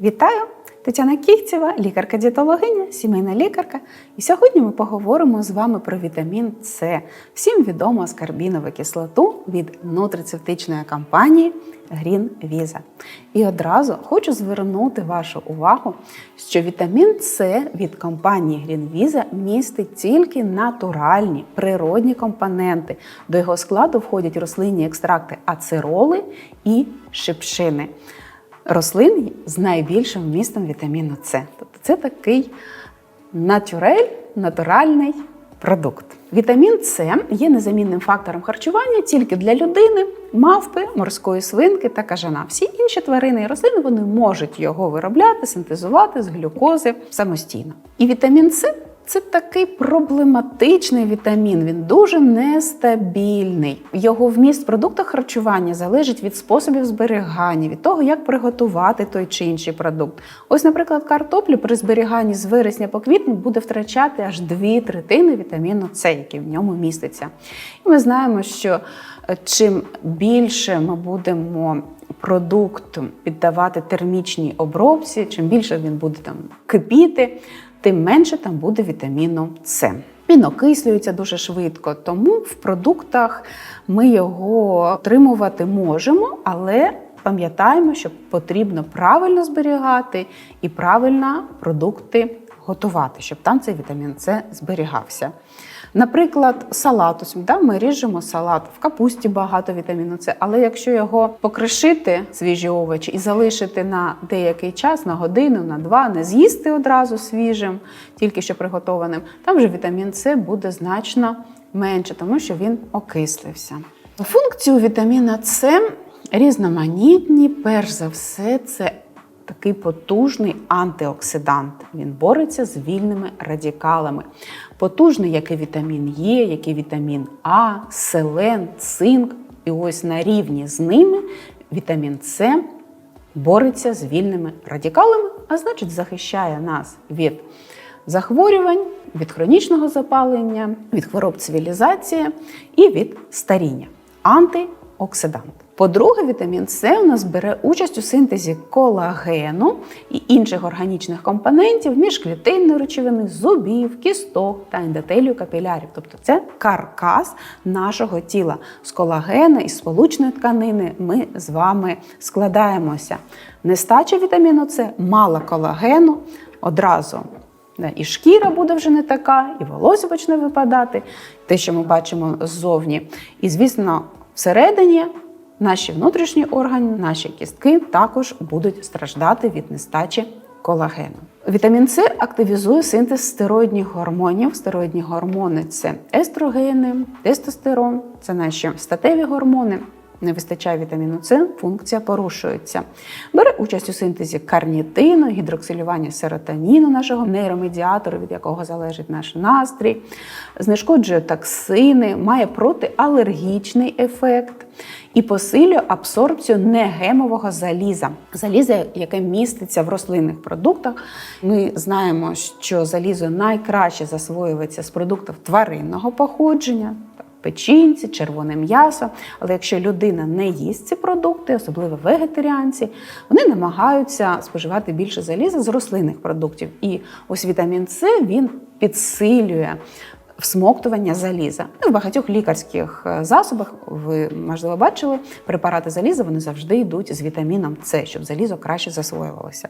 Вітаю! Тетяна Кіхтєва, лікарка-дієтологиня, сімейна лікарка. І сьогодні ми поговоримо з вами про вітамін С. Всім відому аскарбінову кислоту від нутрицептичної компанії Green Visa. І одразу хочу звернути вашу увагу, що вітамін С від компанії Green Visa містить тільки натуральні природні компоненти. До його складу входять рослинні екстракти ацероли і шипшини рослин з найбільшим вмістом вітаміну С. Тобто це такий натюрель, натуральний продукт. Вітамін С є незамінним фактором харчування тільки для людини, мавпи, морської свинки та кажана. Всі інші тварини і рослини вони можуть його виробляти, синтезувати з глюкози самостійно. І вітамін С це такий проблематичний вітамін, він дуже нестабільний. Його вміст в продуктах харчування залежить від способів зберігання, від того, як приготувати той чи інший продукт. Ось, наприклад, картоплю при зберіганні з вересня по квітень буде втрачати аж дві третини вітаміну С, який в ньому міститься. І ми знаємо, що е, чим більше ми будемо продукт піддавати термічній обробці, чим більше він буде там кипіти тим менше там буде вітаміну С. Він окислюється дуже швидко, тому в продуктах ми його отримувати можемо, але пам'ятаємо, що потрібно правильно зберігати і правильно продукти готувати, щоб там цей вітамін С зберігався. Наприклад, салат, ось, да, ми ріжемо салат, в капусті багато вітаміну С, але якщо його покришити, свіжі овочі, і залишити на деякий час, на годину, на два, не з'їсти одразу свіжим, тільки що приготованим, там вже вітамін С буде значно менше, тому що він окислився. Функції у вітаміна С різноманітні, перш за все, це такий потужний антиоксидант. Він бореться з вільними радикалами. Потужний, як і вітамін Е, як і вітамін А, селен, цинк. І ось на рівні з ними вітамін С бореться з вільними радикалами, а значить, захищає нас від захворювань, від хронічного запалення, від хвороб цивілізації і від старіння. Антиоксидант. По-друге, вітамін С у нас бере участь у синтезі колагену і інших органічних компонентів міжклітинної речовини, зубів, кісток та ендотелію капілярів. Тобто це каркас нашого тіла. З колагена і сполучної тканини ми з вами складаємося. Нестача вітаміну С, мало колагену одразу. І шкіра буде вже не така, і волосся почне випадати, те, що ми бачимо ззовні. І, звісно, всередині наші внутрішні органи, наші кістки також будуть страждати від нестачі колагену. Вітамін С активізує синтез стероїдних гормонів. Стероїдні гормони це естрогени, тестостерон, це наші статеві гормони. Не вистачає вітаміну С, функція порушується. Бере участь у синтезі карнітину, гідроксилювання серотоніну, нашого нейромедіатору, від якого залежить наш настрій, знешкоджує токсини, має протиалергічний ефект і посилює абсорбцію негемового заліза. Заліза, яке міститься в рослинних продуктах. Ми знаємо, що залізо найкраще засвоюється з продуктів тваринного походження печінці, червоне м'ясо. Але якщо людина не їсть ці продукти, особливо вегетаріанці, вони намагаються споживати більше заліза з рослинних продуктів. І ось вітамін С він підсилює. Всмоктування заліза. Ну, в багатьох лікарських е, засобах, ви, можливо, бачили, препарати заліза вони завжди йдуть з вітаміном С, щоб залізо краще засвоювалося.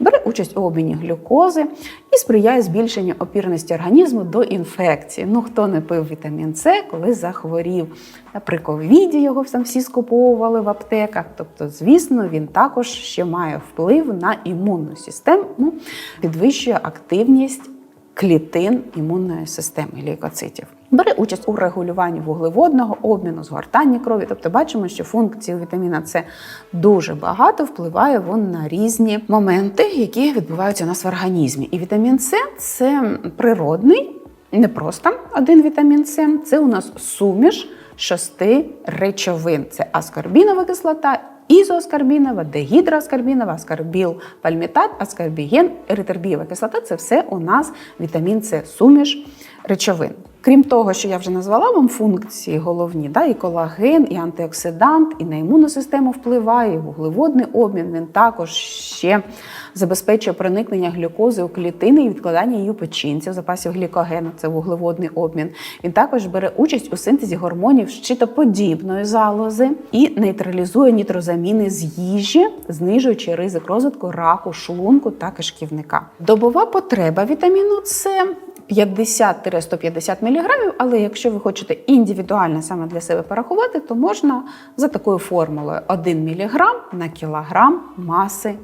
Бере участь у обміні глюкози і сприяє збільшенню опірності організму до інфекції. Ну, хто не пив вітамін С, коли захворів. При ковіді його там всі скуповували в аптеках. Тобто, звісно, він також ще має вплив на імунну систему, підвищує активність клітин імунної системи лейкоцитів. Бере участь у регулюванні вуглеводного обміну, згортанні крові. Тобто бачимо, що функції вітаміна С дуже багато, впливає він на різні моменти, які відбуваються у нас в організмі. І вітамін С це природний, не просто один вітамін С, це у нас суміш шести речовин: це аскорбінова кислота. Ізоаскарбінова, дегідроаскарбінова, аскарбіл, пальмітат, аскарбіген, еритербієва кислота це все у нас вітамін С, суміш речовин. Крім того, що я вже назвала вам функції головні, да, і колаген, і антиоксидант, і на імунну систему впливає, і вуглеводний обмін. Він також ще забезпечує проникнення глюкози у клітини і відкладання її у печінці в запасів глікогену, це вуглеводний обмін. Він також бере участь у синтезі гормонів щитоподібної залози і нейтралізує нітрозаміни з їжі, знижуючи ризик розвитку раку, шлунку та кишківника. Добова потреба вітаміну С 50-150 мг, але якщо ви хочете індивідуально саме для себе порахувати, то можна за такою формулою 1 мг на кілограм маси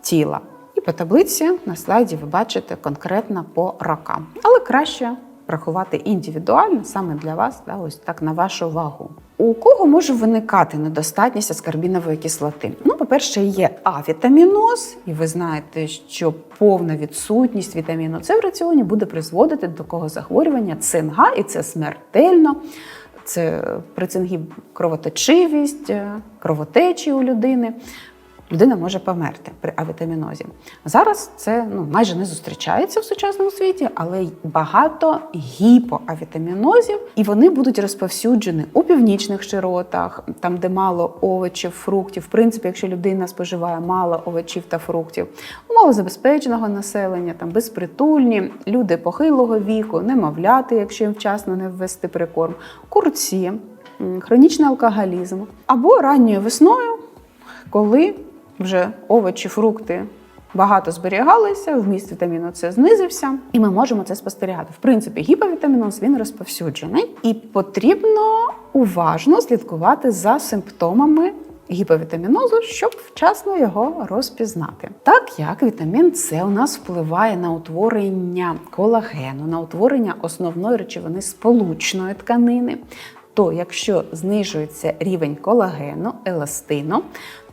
тіла. І по таблиці на слайді ви бачите конкретно по рокам. Але краще рахувати індивідуально саме для вас, да, ось так на вашу вагу. У кого може виникати недостатність аскорбінової кислоти? Ну, по-перше, є авітаміноз, і ви знаєте, що повна відсутність вітаміну С в раціоні буде призводити до такого захворювання цинга, і це смертельно. Це при цингі кровоточивість, е, кровотечі у людини. Людина може померти при авітамінозі. Зараз це ну, майже не зустрічається в сучасному світі, але багато гіпоавітамінозів, і вони будуть розповсюджені у північних широтах, там, де мало овочів, фруктів. В принципі, якщо людина споживає мало овочів та фруктів, у малозабезпеченого населення, там безпритульні, люди похилого віку, немовляти, якщо їм вчасно не ввести прикорм, курці, хронічний алкоголізм або ранньою весною, коли вже овочі, фрукти багато зберігалися, вміст вітаміну С знизився, і ми можемо це спостерігати. В принципі, гіповітаміноз він розповсюджений, і потрібно уважно слідкувати за симптомами. Гіповітамінозу, щоб вчасно його розпізнати. Так як вітамін С у нас впливає на утворення колагену, на утворення основної речовини сполучної тканини, то якщо знижується рівень колагену, еластину,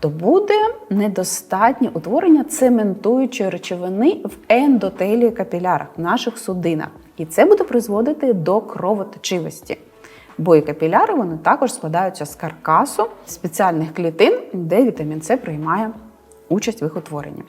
то буде недостатнє утворення цементуючої речовини в ендотелії капілярах, в наших судинах. І це буде призводити до кровоточивості. Бо і капіляри вони також складаються з каркасу спеціальних клітин, де вітамін С приймає участь в їх утворенні.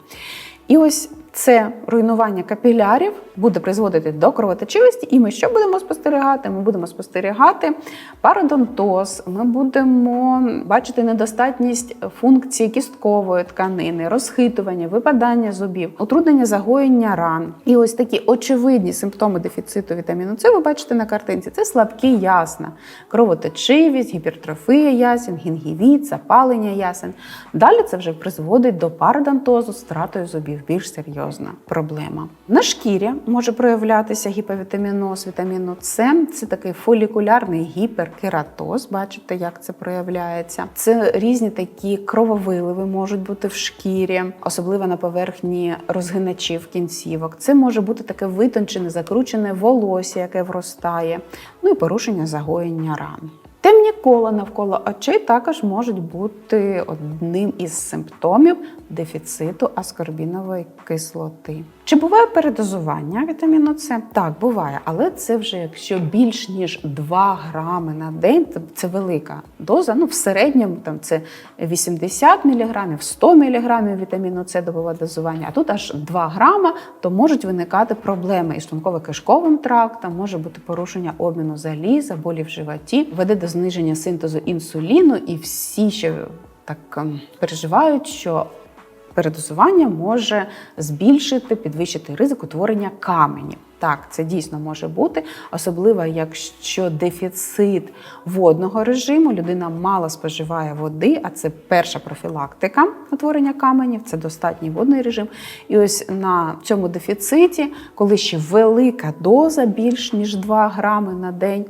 І ось це руйнування капілярів буде призводити до кровоточивості, і ми що будемо спостерігати? Ми будемо спостерігати пародонтоз, ми будемо бачити недостатність функції кісткової тканини, розхитування, випадання зубів, утруднення загоєння ран. І ось такі очевидні симптоми дефіциту вітаміну С ви бачите на картинці. Це слабкі ясна, кровоточивість, гіпертрофія ясен, гінгівіт, запалення ясен. Далі це вже призводить до пародонтозу з втратою зубів, більш серйозна проблема. На шкірі може проявлятися гіповітаміноз вітаміну С. Це такий фолікулярний гіперкератоз. Бачите, як це проявляється. Це різні такі крововиливи можуть бути в шкірі, особливо на поверхні розгиначів кінцівок. Це може бути таке витончене, закручене волосся, яке вростає, ну і порушення загоєння ран. Темні кола навколо очей також можуть бути одним із симптомів дефіциту аскорбінової кислоти. Чи буває передозування вітаміну С? Так, буває, але це вже якщо більш ніж 2 грами на день, це- велика доза. Ну, в середньому там це 80 мг, 100 мг вітаміну С добове дозування, а тут аж 2 грама, то можуть виникати проблеми із шлунково-кишковим трактом, може бути порушення обміну заліза, болі в животі, веде до зниження синтезу інсуліну, і всі ще так ем, переживають, що передозування може збільшити, підвищити ризик утворення каменів. Так, це дійсно може бути, особливо якщо дефіцит водного режиму, людина мало споживає води, а це перша профілактика утворення каменів, це достатній водний режим. І ось на цьому дефіциті, коли ще велика доза, більш ніж 2 грами на день,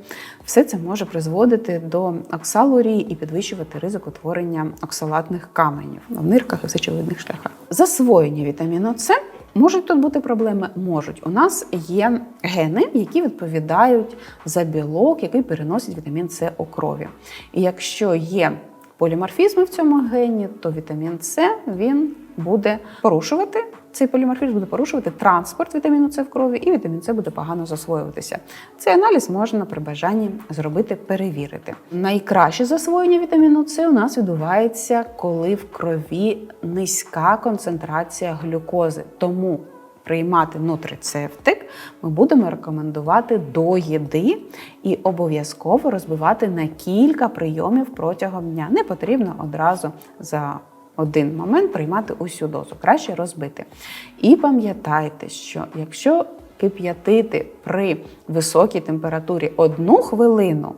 все це може призводити до оксалурії і підвищувати ризик утворення оксалатних каменів в нирках і сечовидних шляхах. Засвоєння вітаміну С Можуть тут бути проблеми? Можуть. У нас є гени, які відповідають за білок, який переносить вітамін С у крові. І якщо є поліморфізми в цьому гені, то вітамін С він буде порушувати. Цей поліморфізм буде порушувати транспорт вітаміну С в крові, і вітамін С буде погано засвоюватися. Цей аналіз можна при бажанні зробити, перевірити. Найкраще засвоєння вітаміну С у нас відбувається, коли в крові низька концентрація глюкози. Тому приймати нутрицептик, ми будемо рекомендувати до їди і обов'язково розбивати на кілька прийомів протягом дня. Не потрібно одразу за один момент приймати усю дозу, краще розбити. І пам'ятайте, що якщо кип'ятити при високій температурі одну хвилину,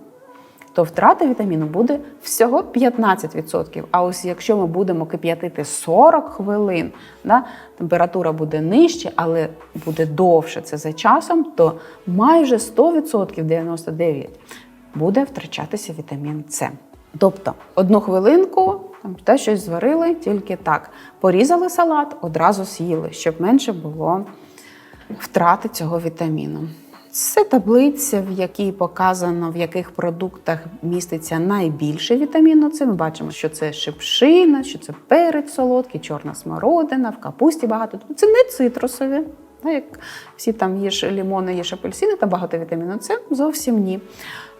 то втрата вітаміну буде всього 15%. А ось якщо ми будемо кип'ятити 40 хвилин, да, температура буде нижче, але буде довше це за часом, то майже 100%, 99% буде втрачатися вітамін С. Тобто одну хвилинку там, те щось зварили, тільки так. Порізали салат, одразу з'їли, щоб менше було втрати цього вітаміну. Це таблиця, в якій показано, в яких продуктах міститься найбільше вітаміну С. Ми бачимо, що це шипшина, що це перець солодкий, чорна смородина, в капусті багато. Це не цитрусові. Да, як всі там їж лімони, їж апельсини та багато вітаміну С, зовсім ні.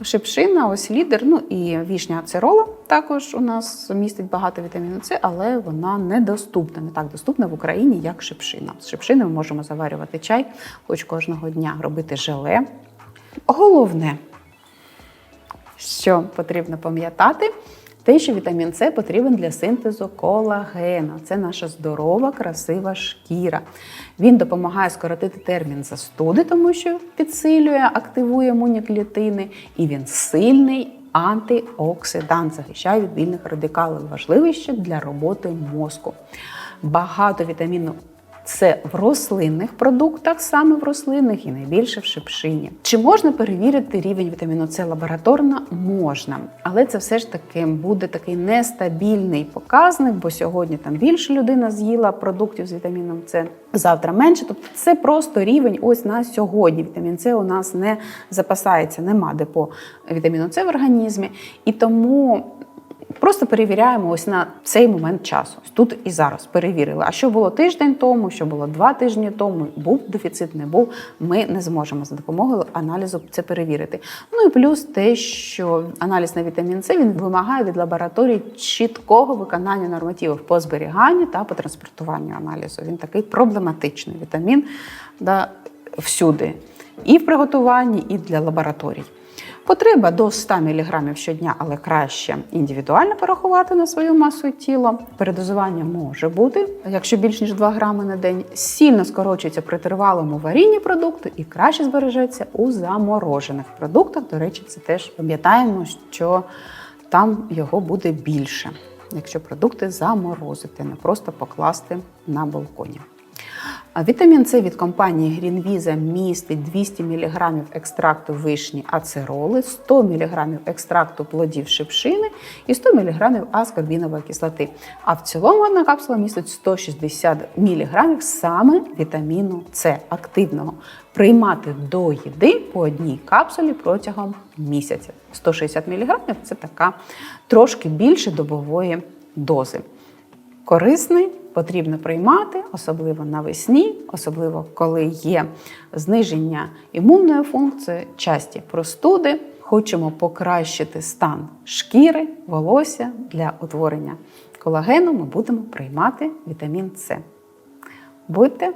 Шипшина, ось лідер, ну і вішня ацерола також у нас містить багато вітаміну С, але вона недоступна, не так доступна в Україні, як шипшина. З шипшини ми можемо заварювати чай, хоч кожного дня робити желе. Головне, що потрібно пам'ятати, те, що вітамін С потрібен для синтезу колагену. Це наша здорова, красива шкіра. Він допомагає скоротити термін застуди, тому що підсилює, активує імунні клітини, і він сильний антиоксидант, захищає від вільних радикалів. Важливий ще для роботи мозку. Багато вітаміну це в рослинних продуктах, саме в рослинних і найбільше в шипшині. Чи можна перевірити рівень вітаміну С лабораторно? Можна, але це все ж таки буде такий нестабільний показник, бо сьогодні там більше людина з'їла продуктів з вітаміном С, завтра менше. Тобто це просто рівень ось на сьогодні. Вітамін С у нас не запасається, нема депо вітаміну С в організмі, і тому. Просто перевіряємо ось на цей момент часу. Тут і зараз перевірили. А що було тиждень тому, що було два тижні тому, був дефіцит, не був. Ми не зможемо за допомогою аналізу це перевірити. Ну і плюс те, що аналіз на вітамін С він вимагає від лабораторії чіткого виконання нормативів по зберіганню та по транспортуванню аналізу. Він такий проблематичний вітамін да, всюди. І в приготуванні, і для лабораторій. Потреба до 100 мг щодня, але краще індивідуально порахувати на свою масу тіла. Передозування може бути, якщо більш ніж 2 грами на день, сильно скорочується при тривалому варінні продукту і краще збережеться у заморожених продуктах. До речі, це теж пам'ятаємо, що там його буде більше, якщо продукти заморозити, не просто покласти на балконі. Вітамін С від компанії Greenvisa містить 200 мг екстракту вишні ацероли, 100 мг екстракту плодів шипшини і 100 мг аскорбінової кислоти. А в цілому одна капсула містить 160 мг саме вітаміну С активного. Приймати до їди по одній капсулі протягом місяця. 160 мг це така трошки більше добової дози. Корисний потрібно приймати, особливо навесні, особливо коли є зниження імунної функції, часті простуди. Хочемо покращити стан шкіри, волосся для утворення колагену. Ми будемо приймати вітамін С. Будьте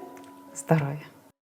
здорові!